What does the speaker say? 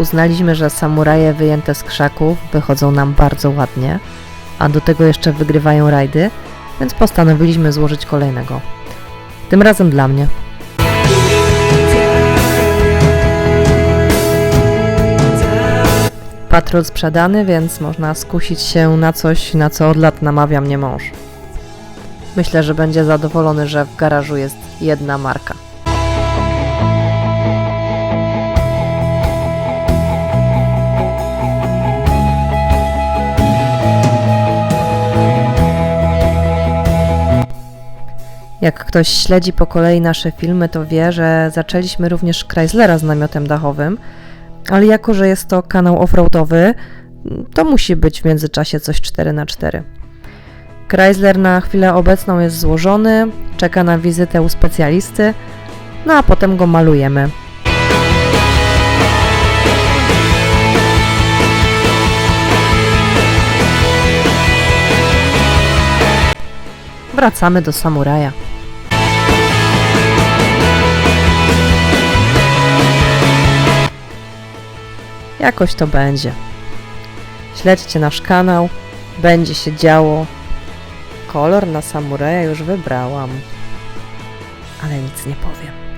Uznaliśmy, że samuraje wyjęte z krzaków wychodzą nam bardzo ładnie, a do tego jeszcze wygrywają rajdy, więc postanowiliśmy złożyć kolejnego. Tym razem dla mnie. Patrol sprzedany, więc można skusić się na coś, na co od lat namawia mnie mąż. Myślę, że będzie zadowolony, że w garażu jest jedna marka. Jak ktoś śledzi po kolei nasze filmy, to wie, że zaczęliśmy również Chryslera z namiotem dachowym, ale jako, że jest to kanał offroadowy, to musi być w międzyczasie coś 4 na 4 Chrysler na chwilę obecną jest złożony, czeka na wizytę u specjalisty, no a potem go malujemy. Wracamy do samuraja. Jakoś to będzie. Śledźcie nasz kanał, będzie się działo. Kolor na samuraja już wybrałam, ale nic nie powiem.